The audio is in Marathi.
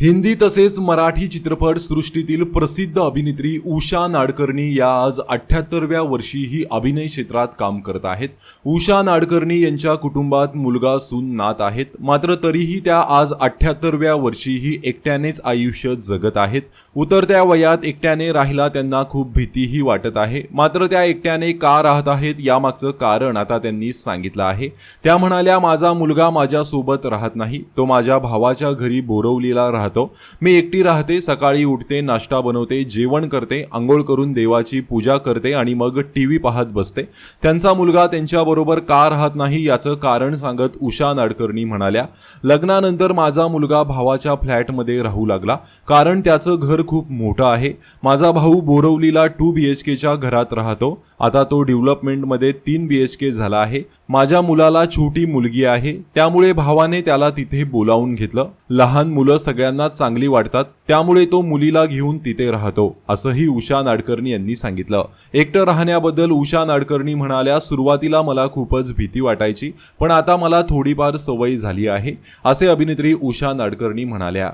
हिंदी तसेच मराठी चित्रपट सृष्टीतील प्रसिद्ध अभिनेत्री उषा नाडकर्णी या आज अठ्याहत्तरव्या वर्षी ही अभिनय क्षेत्रात काम करत आहेत. उषा नाडकर्णी यांच्या कुटुंबात मुलगा सून नात आहेत. मात्र तरीही त्या आज अठ्याहत्तरव्या वर्षीही एकट्यानेच आयुष्य जगत आहेत. उतरत्या वयात एकट्याने राहिला त्यांना खूप भीतीही वाटत आहे. मात्र त्या एकट्याने का राहत आहेत यामागचं कारण आता त्यांनी सांगितलं आहे. त्या म्हणाल्या माझा मुलगा माझ्यासोबत राहत नाही. तो माझ्या भावाच्या घरी बोरवलीला राहतो. मी एकटी राहते सकाळी उठते नाश्ता बनवते जेवण करते आंघोळ करून देवाची पूजा करते आणि मग टी व्ही पाहत बसते. त्यांचा मुलगा त्यांच्याबरोबर का राहत नाही याचं कारण सांगत उषा नाडकर्णी म्हणाल्या लग्नानंतर माझा मुलगा भावाच्या फ्लॅटमध्ये राहू लागला. कारण त्याचं घर खूप मोठं आहे. माझा भाऊ बोरवलीला टू बी एच केच्या घरात राहतो. आता तो डेव्हलपमेंटमध्ये तीन बी एच के झाला आहे. माझ्या मुलाला छोटी मुलगी आहे. त्यामुळे भावाने त्याला तिथे बोलावून घेतलं. लहान मुलं सगळ्यांना चांगली वाटतात. त्यामुळे तो मुलीला घेऊन तिथे राहतो असंही उषा नाडकर्णी यांनी सांगितलं. एकटं राहण्याबद्दल उषा नाडकर्णी म्हणाल्या सुरुवातीला मला खूपच भीती वाटायची पण आता मला थोडीफार सवय झाली आहे असे अभिनेत्री उषा नाडकर्णी म्हणाल्या.